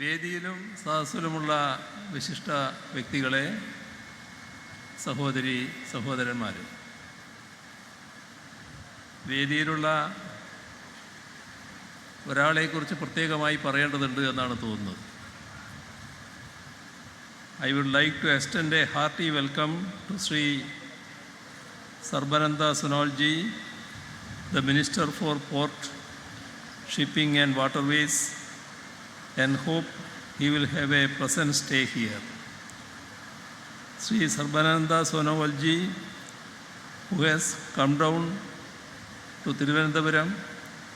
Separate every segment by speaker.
Speaker 1: വേദിയിലും സദസ്സിലുമുള്ള വിശിഷ്ട വ്യക്തികളെ സഹോദരി സഹോദരന്മാർ വേദിയിലുള്ള ഒരാളെക്കുറിച്ച് പ്രത്യേകമായി പറയേണ്ടതുണ്ട് എന്നാണ് തോന്നുന്നത്. I would like to extend a hearty welcome to Shri Sarbananda Sonowalji the minister for port shipping and Waterways, and hope he will have a pleasant stay here. Sri Sarbananda Sonovalji, who has come down to Thiruvananthapuram,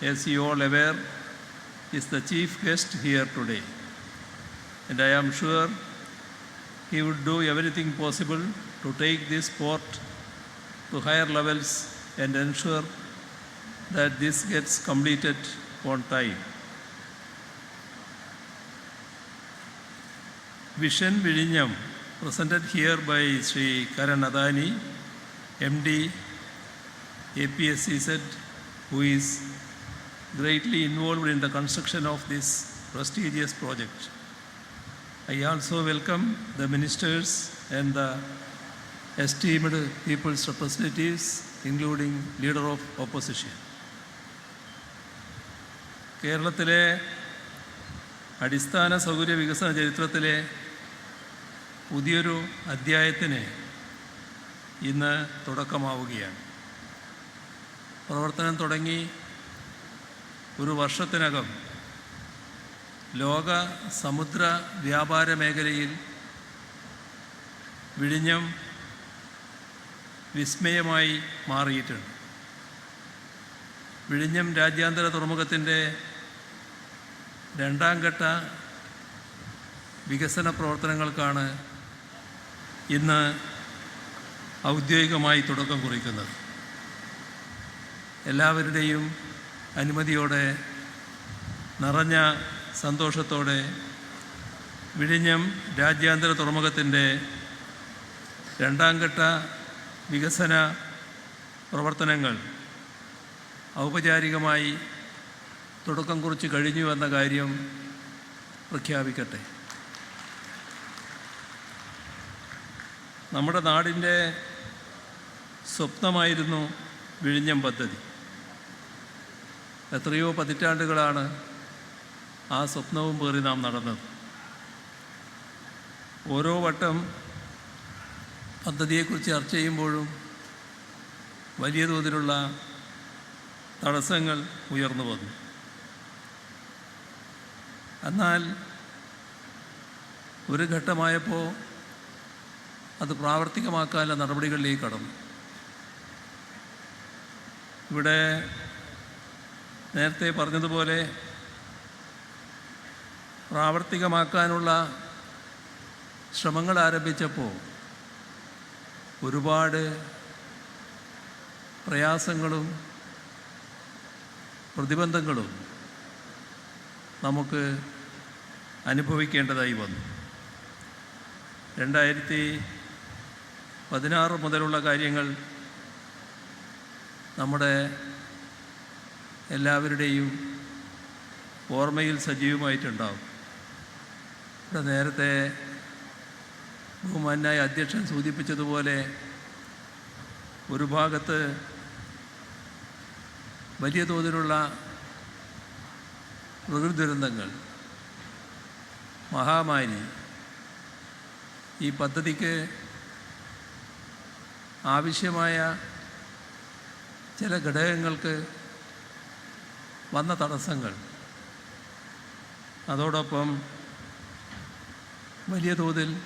Speaker 1: as you all aware, is the chief guest here today. And I am sure he would do everything possible to take this port to higher levels and ensure that this gets completed on time. Vision Vilinyam, presented here by Sri Karan Adani, MD, APSCZ, who is greatly involved in the construction of this prestigious project. I also welcome the ministers and the esteemed people's representatives, including leader of opposition. കേരളത്തിലെ അടിസ്ഥാന സൗകര്യ വികസന ചരിത്രത്തിലെ പുതിയൊരു അധ്യായത്തിന് ഇന്ന് തുടക്കമാവുകയാണ്. പ്രവർത്തനം തുടങ്ങി ഒരു വർഷത്തിനകം ലോക സമുദ്ര വ്യാപാര മേഖലയിൽ വിഴിഞ്ഞം വിസ്മയമായി മാറിയിട്ടുണ്ട്. വിഴിഞ്ഞം രാജ്യാന്തര തുറമുഖത്തിന്റെ രണ്ടാം ഘട്ട വികസന പ്രവർത്തനങ്ങൾക്കാണ് ഇന്ന് ഔദ്യോഗികമായി തുടക്കം കുറിക്കുന്നത്. എല്ലാവരുടെയും അനുമതിയോടെ നിറഞ്ഞ സന്തോഷത്തോടെ വിഴിഞ്ഞം രാജ്യാന്തര തുറമുഖത്തിന്റെ രണ്ടാം ഘട്ട വികസന പ്രവർത്തനങ്ങൾ ഔപചാരികമായി തുടക്കം കുറിച്ച് കഴിഞ്ഞു എന്ന കാര്യം പ്രഖ്യാപിക്കട്ടെ. നമ്മുടെ നാടിന്റെ സ്വപ്നമായിരുന്നു വിഴിഞ്ഞം പദ്ധതി. എത്രയോ പതിറ്റാണ്ടുകളാണ് ആ സ്വപ്നവും പേറി നാം നടന്നത്. ഓരോ വട്ടം പദ്ധതിയെക്കുറിച്ച് ചർച്ച ചെയ്യുമ്പോഴും വലിയ തോതിലുള്ള തടസ്സങ്ങൾ ഉയർന്നു വന്നു. എന്നാൽ ഒരു ഘട്ടമായപ്പോൾ അത് പ്രാവർത്തികമാക്കാനുള്ള നടപടികളിലേക്ക് കടന്നു. ഇവിടെ നേരത്തെ പറഞ്ഞതുപോലെ പ്രാവർത്തികമാക്കാനുള്ള ശ്രമങ്ങൾ ആരംഭിച്ചപ്പോൾ ഒരുപാട് പ്രയാസങ്ങളും പ്രതിബന്ധങ്ങളും നമുക്ക് അനുഭവിക്കേണ്ടതായി വന്നു. രണ്ടായിരത്തി പതിനാറ് മുതലുള്ള കാര്യങ്ങൾ നമ്മുടെ എല്ലാവരുടെയും ഓർമ്മയിൽ സജീവമായിട്ടുണ്ടാവും. ഇവിടെ നേരത്തെ ബഹുമാനായ അധ്യക്ഷൻ സൂചിപ്പിച്ചതുപോലെ ഒരു ഭാഗത്ത് വലിയ തോതിലുള്ള പ്രകൃതി ദുരന്തങ്ങൾ മഹാമാരി ഈ പദ്ധതിക്ക് ആവശ്യമായ ചില ഘടകങ്ങൾക്ക് വന്ന തടസ്സങ്ങൾ. അതോടൊപ്പം വലിയ തോതിൽ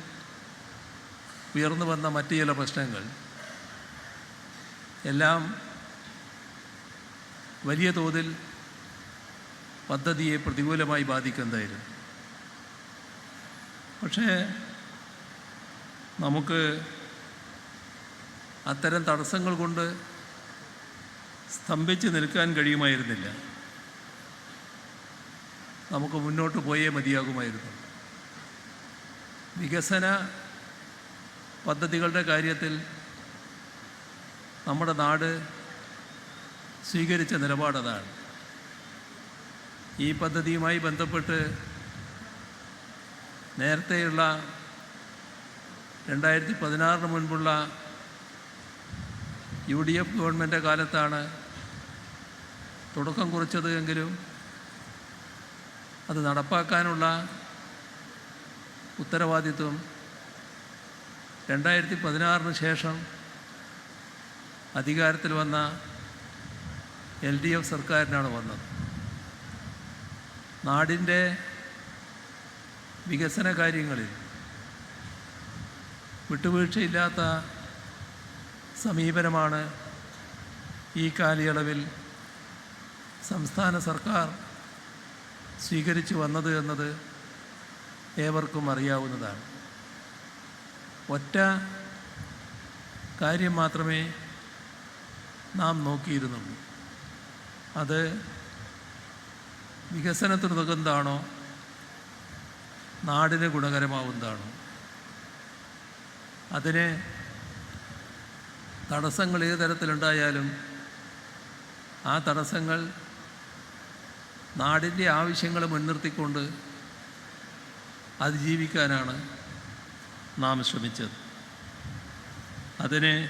Speaker 1: ഉയർന്നു വന്ന മറ്റു ചില പ്രശ്നങ്ങൾ. എല്ലാം വലിയ തോതിൽ പദ്ധതിയെ പ്രതികൂലമായി ബാധിക്കുന്നതായിരുന്നു. പക്ഷേ നമുക്ക് അത്തരം തടസ്സങ്ങൾ കൊണ്ട് സ്തംഭിച്ച് നിൽക്കാൻ കഴിയുമായിരുന്നില്ല. നമുക്ക് മുന്നോട്ട് പോയേ മതിയാകുമായിരുന്നു. വികസന പദ്ധതികളുടെ കാര്യത്തിൽ നമ്മുടെ നാട് സ്വീകരിച്ച നിലപാടതാണ്. ഈ പദ്ധതിയുമായി ബന്ധപ്പെട്ട് നേരത്തെയുള്ള രണ്ടായിരത്തി പതിനാറിന് മുൻപുള്ള യു ഡി എഫ് ഗവൺമെന്റ് കാലത്താണ് തുടക്കം കുറിച്ചത് എങ്കിലും അത് നടപ്പാക്കാനുള്ള ഉത്തരവാദിത്വം രണ്ടായിരത്തി പതിനാറിന് ശേഷം അധികാരത്തിൽ വന്ന എൽ ഡി എഫ് സർക്കാരിനാണ് വന്നത്. നാടിന്റെ വികസന കാര്യങ്ങളിൽ വിട്ടുവീഴ്ചയില്ലാത്ത സമീപനമാണ് ഈ കാലയളവിൽ സംസ്ഥാന സർക്കാർ സ്വീകരിച്ചു വന്നത് എന്നത് ഏവർക്കും അറിയാവുന്നതാണ്. ഒറ്റ കാര്യം മാത്രമേ നാം നോക്കിയിരുന്നുള്ളൂ. അത് വികസനത്തിനുതകുന്നതാണോ നാടിന് ഗുണകരമാവുന്നതാണോ? അതിന് തടസ്സങ്ങൾ ഏത് തരത്തിലുണ്ടായാലും ആ തടസ്സങ്ങൾ നാടിന്റെ ആവശ്യങ്ങൾ മുൻനിർത്തിക്കൊണ്ട് അതിജീവിക്കാനാണ് നാം ശ്രമിച്ചത്. അതിന്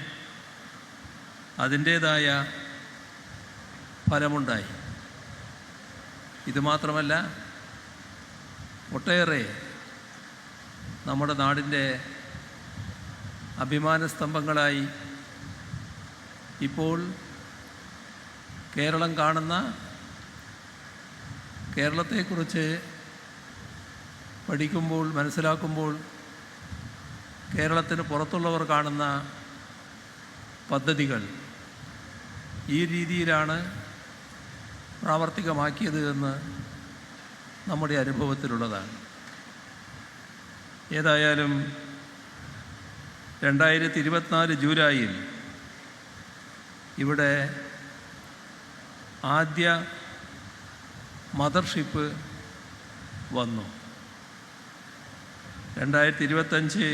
Speaker 1: അതിന്റേതായ ഫലമുണ്ടായി. ഇതുമാത്രമല്ല ഒട്ടേറെ നമ്മുടെ നാടിന്റെ അഭിമാന സ്തംഭങ്ങളായി ഇപ്പോൾ കേരളം കാണുന്ന കേരളത്തെക്കുറിച്ച് പഠിക്കുമ്പോൾ മനസ്സിലാക്കുമ്പോൾ കേരളത്തിന് പുറത്തുള്ളവർ കാണുന്ന പദ്ധതികൾ ഈ രീതിയിലാണ് പ്രാവർത്തികമാക്കിയത് എന്ന് നമ്മുടെ അനുഭവത്തിലുള്ളതാണ്. ഏതായാലും രണ്ടായിരത്തി ഇരുപത്തിനാല് ജൂലൈയിൽ ഇവിടെ ആദ്യ മദർഷിപ്പ് വന്നു. രണ്ടായിരത്തി ഇരുപത്തഞ്ച്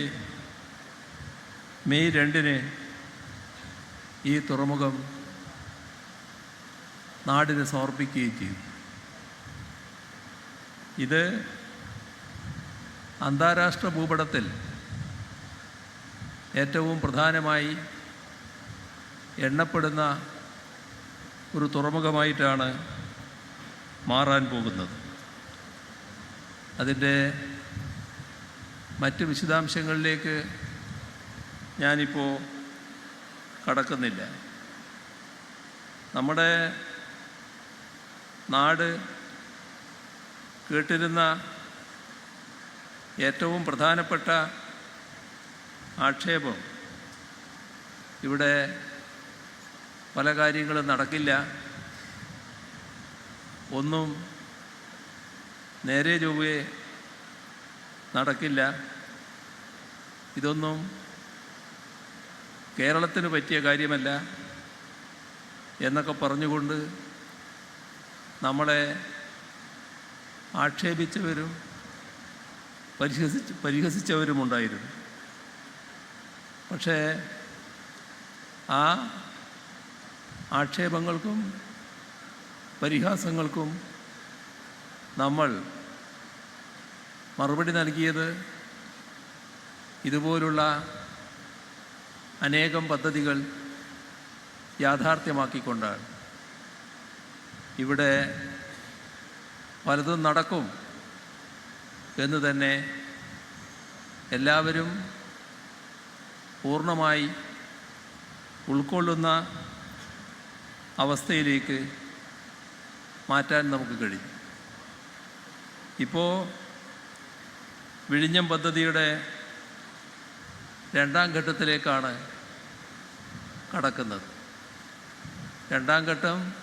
Speaker 1: മെയ് രണ്ടിന് ഈ തുറമുഖം നാടിന് സമർപ്പിക്കുകയും ചെയ്തു. ഇത് അന്താരാഷ്ട്ര ഭൂപടത്തിൽ ഏറ്റവും പ്രധാനമായി എണ്ണപ്പെടുന്ന ഒരു തുറമുഖമായിട്ടാണ് മാറാൻ പോകുന്നത്. അതിന്റെ മറ്റ് വിശദാംശങ്ങളിലേക്ക് ഞാനിപ്പോൾ കടക്കുന്നില്ല. നമ്മുടെ നാട് കേട്ടിരുന്ന ഏറ്റവും പ്രധാനപ്പെട്ട ആക്ഷേപം ഇവിടെ പല കാര്യങ്ങളും നടക്കില്ല. ഒന്നും നേരെ ചൊവ്വേ നടക്കില്ല. ഇതൊന്നും കേരളത്തിന് പറ്റിയ കാര്യമല്ല എന്നൊക്കെ പറഞ്ഞുകൊണ്ട് നമ്മളെ ആക്ഷേപിച്ചവരും പരിഹസിച്ച് പരിഹസിച്ചവരുമുണ്ടായിരുന്നു. പക്ഷേ ആ ആക്ഷേപങ്ങൾക്കും പരിഹാസങ്ങൾക്കും നമ്മൾ മറുപടി നൽകിയത് ഇതുപോലുള്ള അനേകം പദ്ധതികൾ യാഥാർത്ഥ്യമാക്കിക്കൊണ്ടാണ്. ഇവിടെ പലതും നടക്കും എന്ന് തന്നെ എല്ലാവരും പൂർണമായി ഉൾക്കൊള്ളുന്ന അവസ്ഥയിലേക്ക് മാറ്റാൻ നമുക്ക് കഴിയും. ഇപ്പോൾ വിഴിഞ്ഞം പദ്ധതിയുടെ രണ്ടാം ഘട്ടത്തിലേക്കാണ് കടക്കുന്നത്. രണ്ടാം ഘട്ടം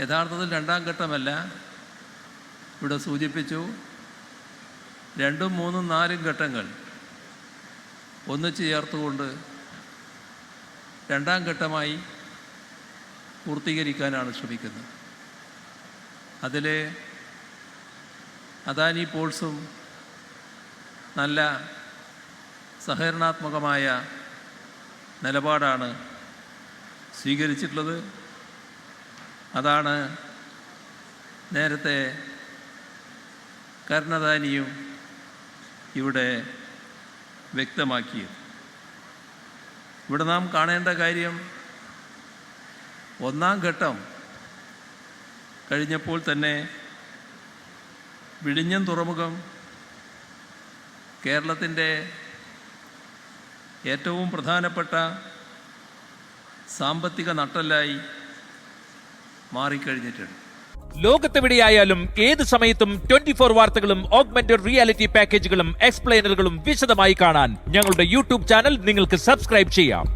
Speaker 1: യഥാർത്ഥത്തിൽ രണ്ടാം ഘട്ടമല്ല. ഇവിടെ സൂചിപ്പിച്ചു രണ്ടും മൂന്നും നാലും ഘട്ടങ്ങൾ ഒന്നിച്ച് ചേർത്തുകൊണ്ട് രണ്ടാം ഘട്ടമായി പൂർത്തീകരിക്കാനാണ് ശ്രമിക്കുന്നത്. അതിൽ അദാനി പോൾസും നല്ല സഹകരണാത്മകമായ നിലപാടാണ് സ്വീകരിച്ചിട്ടുള്ളത്. അതാണ് നേരത്തെ കരുണദാനിയും ഇവിടെ വ്യക്തമാക്കിയത്. ഇവിടെ നാം കാണേണ്ട കാര്യം ഒന്നാം ഘട്ടം കഴിഞ്ഞപ്പോൾ തന്നെ വിഴിഞ്ഞം തുറമുഖം കേരളത്തിന്റെ ഏറ്റവും പ്രധാനപ്പെട്ട സാമ്പത്തിക നട്ടല്ലായി മാറിക്കഴിഞ്ഞിട്ടുണ്ട്.
Speaker 2: ലോകത്തെവിടെയായാലും ഏത് സമയത്തും ട്വന്റി ഫോർ വാർത്തകളും ഓഗ്മെന്റഡ് റിയാലിറ്റി പാക്കേജുകളും എക്സ്പ്ലെയിനറുകളും വിശദമായി കാണാൻ ഞങ്ങളുടെ യൂട്യൂബ് ചാനൽ നിങ്ങൾക്ക് സബ്സ്ക്രൈബ് ചെയ്യാം.